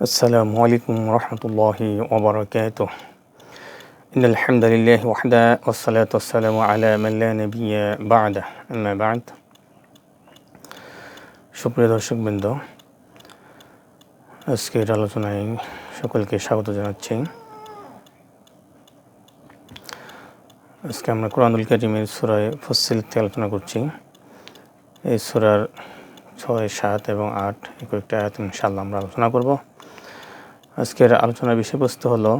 السلام عليكم ورحمة الله وبركاته إن الحمد لله وحده والصلاة والسلام على من لا نبي بعده أما بعد সুপ্রিয় দর্শকবৃন্দ আজকের আলোচনায় সকলকে স্বাগত জানাচ্ছি আজকে আমরা কোরআনুল করিমের সুরায় ফসিলতে আলোচনা করছি এই সুরার ছয় সাত এবং আট কয়েকটা আয়াত ইনশাল্লাহ আমরা আলোচনা করব আজকের আলোচনার বিষয়বস্তু হলো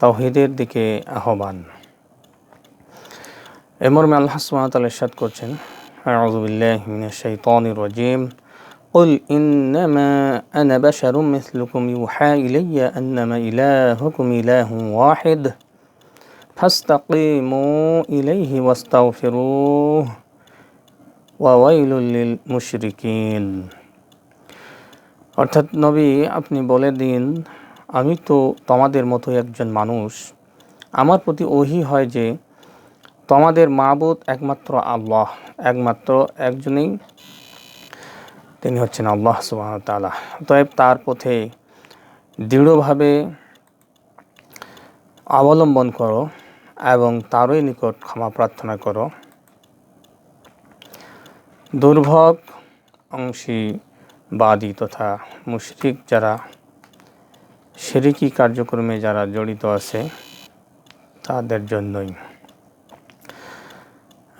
তাওহিদের দিকে আহ্বান এ মর্মে আল্লাহ সুবহানাহু ইরশাদ করছেন আউযু বিল্লাহি মিনাশ শাইতানির রাজিম قل إنما أنا بشر مثلكم يوحى إلي أنما إلهكم إله واحد فاستقيموا إليه واستغفروه وويل للمشركين অর্থাৎ নবী, আপনি বলে দিন, আমি তো তোমাদের মতো একজন মানুষ। আমার প্রতি ওহি হয় যে, তোমাদের মা মাবুদ একমাত্র আল্লাহ। একমাত্র একজনেই তিনি হচ্ছেন আল্লাহ সুবাহ তালা তয়েব তার পথে দৃঢ়ভাবে অবলম্বন করো এবং তারই নিকট ক্ষমা প্রার্থনা করো। দুর্ভোগ অংশীবাদী তথা মুশরিক যারা শিরিকি কার্যক্রমে যারা জড়িত আছে তাদের জন্যই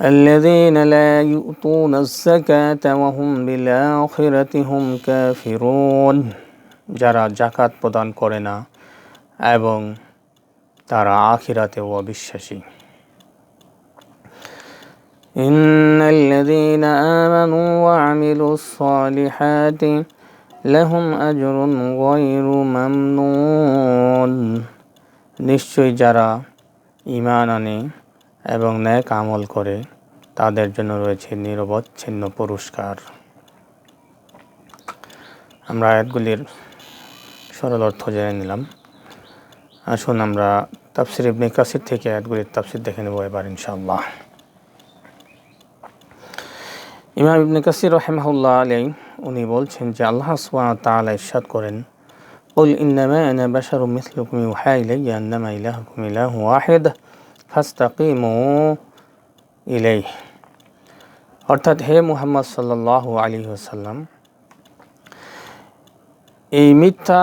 الذين لا يؤتون الزكاة وهم بالآخرة هم كافرون যারা জাকাত প্রদান করে না এবং তারা আখিরাতেও অবিশ্বাসী إن الذين آمنوا وعملوا الصالحات لهم أجر غير ممنون নিশ্চয় যারা ইমান আনে এবং ন্যাক আমল করে তাদের জন্য রয়েছে নিরবচ্ছিন্ন পুরস্কার আমরা আয়াতগুলির সরল অর্থ জেনে নিলাম আসুন আমরা তাফসির ইবনে কাসির থেকে আয়াতগুলির তাফসির দেখে নেব এবার ইনশাআল্লাহ ইমাম ইবনে কাসির রহেমাহুল্লাহ আলাই উনি বলছেন যে আল্লাহ সুবহানাহু তাআলা ইরশাদ করেন قل إنما أنا بشر مثلكم يوحى إلي أنما إلهكم إله واحد فاستقيموا إليه অর্থাৎ হে মুহাম্মদ সাল্লাল্লাহু আলাইহি ওয়াসাল্লাম এই মিথ্যা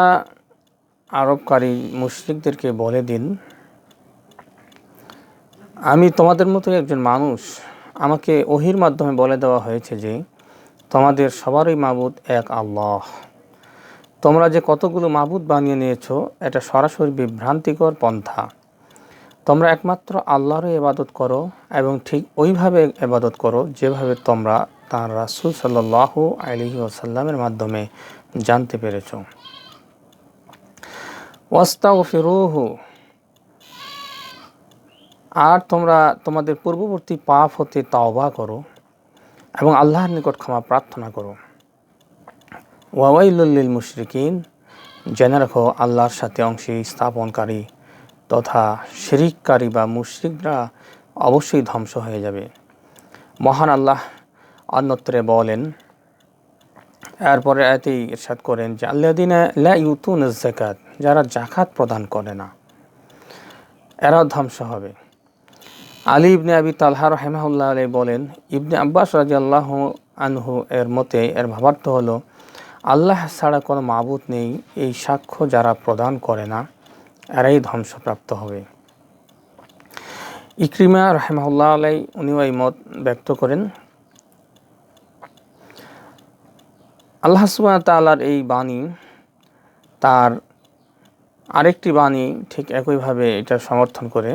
আরবকারী মুশরিকদেরকে বলে দিন আমি তোমাদের মতো একজন মানুষ আমাকে ওহির মাধ্যমে বলে দেওয়া হয়েছে যে, তোমাদের সবারই মাবুদ এক আল্লাহ। তোমরা যে কতগুলো মাবুদ বানিয়ে নিয়েছো, এটা সরাসরি বিভ্রান্তিকর পন্থা। তোমরা একমাত্র আল্লাহরই এবাদত করো এবং ঠিক ওইভাবে এবাদত করো যেভাবে তোমরা তাঁর রাসুল সাল্লাহ আলহি ওসাল্লামের মাধ্যমে জানতে পেরেছ। ওয়াস্তা ও ফিরুহু আর তোমরা তোমাদের পূর্ববর্তী পাপ হতে তাওবা করো এবং আল্লাহর নিকট ক্ষমা প্রার্থনা করো। ওয়াইলুল্লিল মুশরিকিন, জেনে রাখো আল্লাহর সাথে অংশী স্থাপনকারী তথা শিরিককারী বা মুশরিকরা অবশ্যই ধ্বংস হয়ে যাবে। মহান আল্লাহ অন্যত্রে বলেন এরপরে এতেই ইরশাদ করেন যে আল্লাহ দিনে লা ইউতুন জাকাত যারা জাকাত প্রদান করে না এরা ধ্বংস হবে। আলী ইবনে আবি তালহা রহেমাহুল্লাহ আলী বলেন, ইবনে আব্বাস রাজি আল্লাহ আনহু এর মতে এর ভাবার্থ হলো, আল্লাহ ছাড়া কোনো মাবুত নেই, এই সাক্ষ্য যারা প্রদান করে না, এরাই ধ্বংসপ্রাপ্ত হবে। ইক্রিমা রহেমাহুল্লাহ আলাই উনিও এই মত ব্যক্ত করেন, আল্লাহ সুবাহ তালার এই বাণী, তার আরেকটি বাণী ঠিক একইভাবে এটা সমর্থন করে।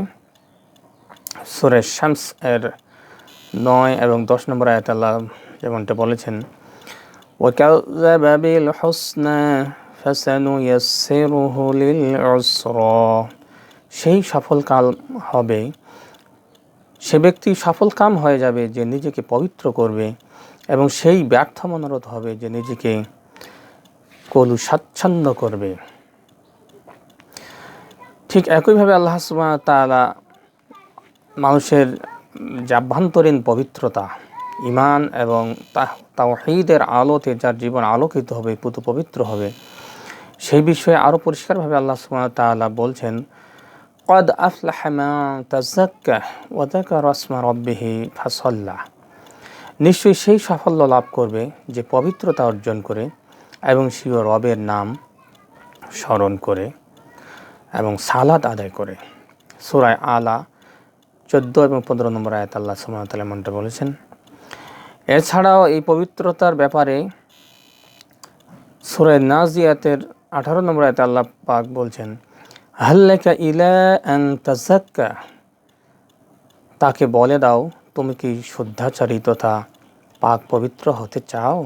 সুরেশ শামস এর নয় এবং দশ নম্বর আয়াত আল্লাহ যেমনটা বলেছেন وكذب بالحسنى فسنيسره للعسرى সেই সফল কাল হবে সে ব্যক্তি সফল কাম হয়ে যাবে যে নিজেকে পবিত্র করবে এবং সেই ব্যর্থ মনোরথ হবে যে নিজেকে কলু স্বাচ্ছন্দ করবে ঠিক একইভাবে আল্লাহ সুবাহ তালা মানুষের যাভ্যন্তরীণ পবিত্রতা ইমান এবং তাওহিদের আলোতে যার জীবন আলোকিত হবে, পুত পবিত্র হবে, সেই বিষয়ে আরও পরিষ্কারভাবে আল্লাহ সুমান বলছেন, কদ আফলাহ তাজাক্কা রসমা রব্বিহি ফাসল্লাহ নিশ্চয়ই সেই সাফল্য লাভ করবে যে পবিত্রতা অর্জন করে এবং শিও রবের নাম স্মরণ করে এবং সালাদ আদায় করে। সুরায় আলা চোদ্দ এবং পনেরো নম্বর আয়াত আল্লাহ সুমতাল মনটা বলেছেন। এছাড়াও এই পবিত্রতার ব্যাপারে সুরায় নাজিয়াতের আঠারো নম্বর আয়াত আল্লাহ পাক বলছেন হাল্লাকা ইলা অ্যাং তাজাক্কা তাকে বলে দাও, তুমি কি শুদ্ধাচারী তথা পাক পবিত্র হতে চাও?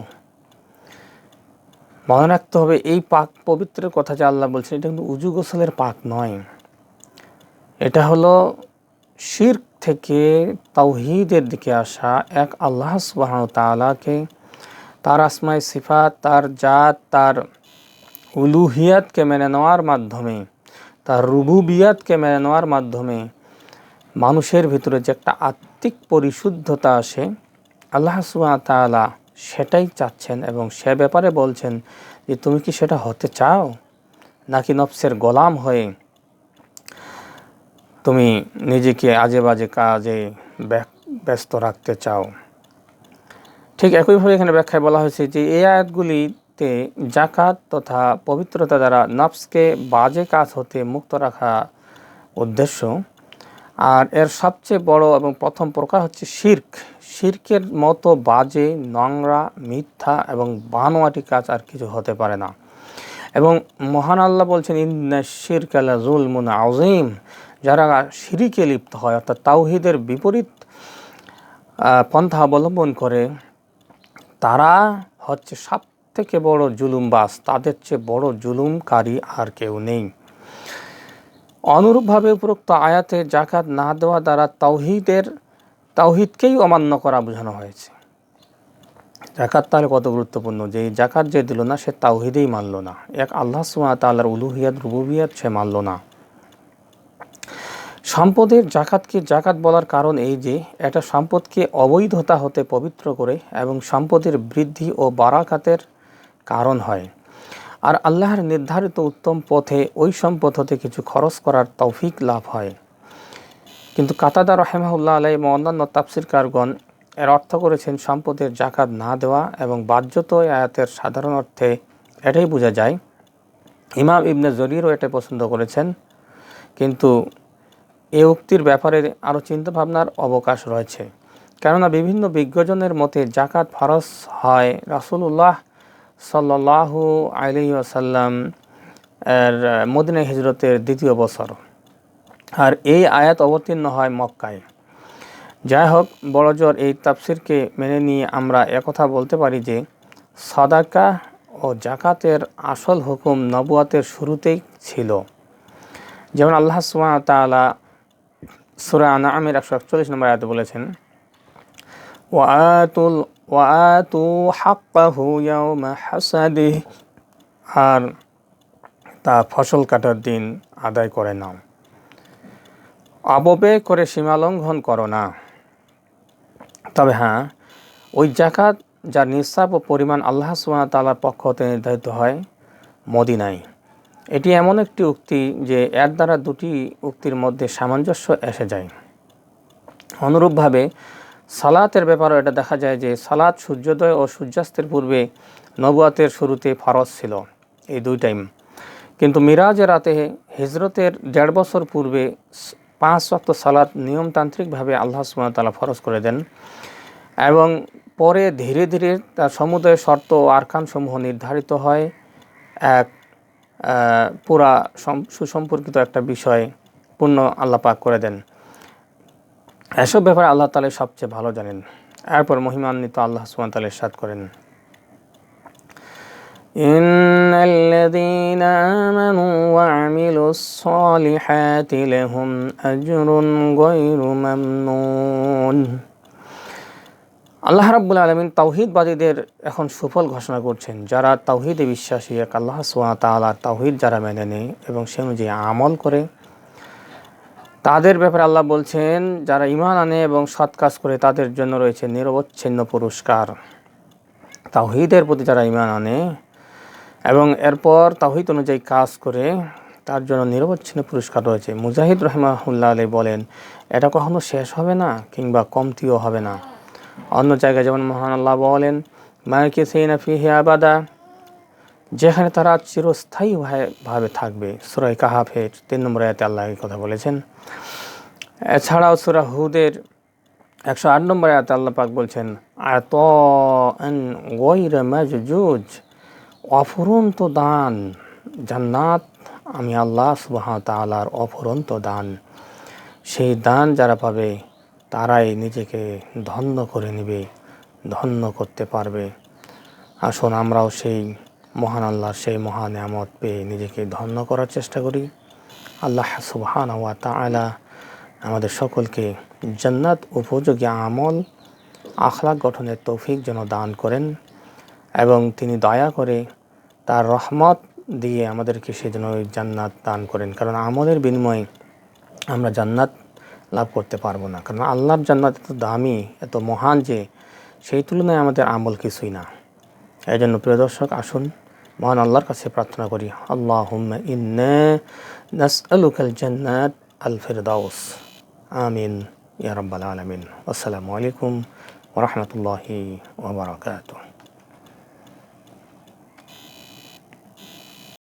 মনে রাখতে হবে, এই পাক পবিত্রের কথা যে আল্লাহ বলছেন, এটা কিন্তু উজু গোসলের পাক নয়। এটা হলো শির থেকে তাওহিদের দিকে আসা এক আল্লাহ সুবাহ তালাকে তার আসমাই সিফাত, তার জাত, তার উলুহিয়াতকে মেনে নেওয়ার মাধ্যমে, তার রুবুবিয়াতকে মেনে নেওয়ার মাধ্যমে মানুষের ভিতরে যে একটা আত্মিক পরিশুদ্ধতা আসে, আল্লাহ সুবাহ তালা সেটাই চাচ্ছেন এবং সে ব্যাপারে বলছেন যে, তুমি কি সেটা হতে চাও? নাকি নফসের গোলাম হয়ে তুমি নিজেকে আজে বাজে কাজে ব্যস্ত রাখতে চাও। ঠিক একইভাবে এখানে ব্যাখ্যায় বলা হয়েছে যে, এই আয়াতগুলিতে জাকাত তথা পবিত্রতা দ্বারা নফসকে বাজে কাজ হতে মুক্ত রাখা উদ্দেশ্য। আর এর সবচেয়ে বড় এবং প্রথম প্রকার হচ্ছে শির্ক। শির্কের মতো বাজে, নোংরা, মিথ্যা এবং বানোয়াটি কাজ আর কিছু হতে পারে না। এবং মহান আল্লাহ বলছেন, ইন্না শির্ক আল্লাহ জুলমুন আজিম যারা শিরিকে লিপ্ত হয়, অর্থাৎ তাওহিদের বিপরীত পন্থা অবলম্বন করে, তারা হচ্ছে সব থেকে বড় জুলুমবাস তাদের চেয়ে বড় জুলুমকারী আর কেউ নেই। অনুরূপভাবে উপরোক্ত আয়াতে জাকাত না দেওয়া দ্বারা তাওহিদের, তাওহিদকেই অমান্য করা বোঝানো হয়েছে। জাকাত তাহলে কত গুরুত্বপূর্ণ? যে জাকাত যে দিল না, সে তাওহিদেই মানল না। এক আল্লাহ সুমা তাল্লার উলুহিয়াত রুবুবিয়াত সে মানল না। সম্পদের জাকাতকে জাকাত বলার কারণ এই যে, এটা সম্পদকে অবৈধতা হতে পবিত্র করে এবং সম্পদের বৃদ্ধি ও বারাকাতের কারণ হয়। আর আল্লাহর নির্ধারিত উত্তম পথে ওই সম্পদ হতে কিছু খরচ করার তৌফিক লাভ হয়। কিন্তু কাতাদা রহেমাউল্লাহ আলাই এবং অন্যান্য তাফসির কারগণ এর অর্থ করেছেন সম্পদের জাকাত না দেওয়া এবং বাহ্যত আয়াতের সাধারণ অর্থে এটাই বোঝা যায়। ইমাম ইবনে জরিরও এটা পছন্দ করেছেন। কিন্তু এ উক্তির ব্যাপারে আরও চিন্তাভাবনার অবকাশ রয়েছে। কেননা বিভিন্ন বিজ্ঞজনের মতে জাকাত ফরস হয় রাসুল্লাহ সাল্লাহু আলি আসাল্লাম এর মদিনা হিজরতের দ্বিতীয় বছর। আর এই আয়াত অবতীর্ণ হয় মক্কায়। যাই হোক, বড়জোর এই তাফসিরকে মেনে নিয়ে আমরা একথা বলতে পারি যে, সদাকা ও জাকাতের আসল হুকুম নবুয়াতের শুরুতেই ছিল। যেমন আল্লাহ সুমা তালা সুরা আনামের একশো একচল্লিশ নম্বর আয়াতে বলেছেন ওয়াতুল ওয়াতু হাক্কাহু ইয়াউমা হাসাদি আর তা ফসল কাটার দিন আদায় করে নাও। অবব্যয় করে সীমালঙ্ঘন করো না। তবে হ্যাঁ ওই জাকাত যার নিঃসাব ও পরিমাণ আল্লাহ সুবাহ তালার পক্ষ হতে নির্ধারিত হয় মদিনায়। এটি এমন একটি উক্তি যে এর দ্বারা দুটি উক্তির মধ্যে সামঞ্জস্য এসে যায়। অনুরূপভাবে সালাতের ব্যাপারেও এটা দেখা যায় যে সালাত সূর্যোদয় ও সূর্যাস্তের পূর্বে নবুয়াতের শুরুতে ফরজ ছিল এই দুই টাইম। কিন্তু মিরাজের রাতে হিজরতের দেড় বছর পূর্বে পাঁচ ওয়াক্ত সালাত নিয়মতান্ত্রিকভাবে আল্লাহ সুমতালা ফরজ করে দেন এবং পরে ধীরে ধীরে তার সমুদয় শর্ত ও আরকানসমূহ নির্ধারিত হয়। এক পুরা সুসম্পর্কিত একটা বিষয় পূর্ণ আল্লাহ পাক করে দেন এসব ব্যাপারে আল্লাহ তালে সবচেয়ে ভালো জানেন এরপর মহিমান্বিত আল্লাহ সুমান তালে সাদ করেন إن الذين آمنوا وعملوا الصالحات لهم أجر غير ممنون আল্লাহ রাব্বুল আলমিন তাওহিদবাদীদের এখন সুফল ঘোষণা করছেন। যারা তাওহিদে বিশ্বাসী, এক আল্লাহ সোয়া তালা তাওহিদ যারা মেনে নেয় এবং সে অনুযায়ী আমল করে, তাদের ব্যাপারে আল্লাহ বলছেন, যারা ইমান আনে এবং সৎ কাজ করে, তাদের জন্য রয়েছে নিরবচ্ছিন্ন পুরস্কার। তাওহিদের প্রতি যারা ইমান আনে এবং এরপর তাহিদ অনুযায়ী কাজ করে, তার জন্য নিরবচ্ছিন্ন পুরস্কার রয়েছে। মুজাহিদ রহমাহুল্লাহ আলী বলেন, এটা কখনো শেষ হবে না কিংবা কমতিও হবে না। অন্য জায়গায় যেমন মহান আল্লাহ বলেন মায়কে সেইনা ফিহে আবাদা যেখানে তারা চিরস্থায়ী ভাবে থাকবে। সুরাই কাহাফের তিন নম্বর আয়াতে আল্লাহ এই কথা বলেছেন। এছাড়াও সুরা হুদের একশো আট নম্বর আয়াতে আল্লাহ পাক বলছেন আত মাজুজ অফুরন্ত দান, জান্নাত আমি আল্লাহ সুবাহ তালার অফুরন্ত দান। সেই দান যারা পাবে তারাই নিজেকে ধন্য করে নেবে, ধন্য করতে পারবে। আসুন আমরাও সেই মহান আল্লাহর সেই মহান আমত পেয়ে নিজেকে ধন্য করার চেষ্টা করি। আল্লাহ সুবহান ওয়া তাআলা আমাদের সকলকে জান্নাত উপযোগী আমল, আখলাক গঠনের তৌফিক যেন দান করেন এবং তিনি দয়া করে তার রহমত দিয়ে আমাদেরকে সেজন্য জান্নাত দান করেন। কারণ আমলের বিনিময়ে আমরা জান্নাত লাভ করতে পারব না। কারণ আল্লাহর জান্নাত এত দামি, এত মহান যে সেই তুলনায় আমাদের আমল কিছুই না। এই জন্য প্রিয় দর্শক, আসুন মহান আল্লাহর কাছে প্রার্থনা করি। আল্লাহ নাসআলুকাল জান্নাত আল ফিরদাউস আমিন, ইয়া রাব্বাল আলামিন। আসসালামু আলাইকুম ওয়া রাহমাতুল্লাহি ওয়া বারাকাতুহু।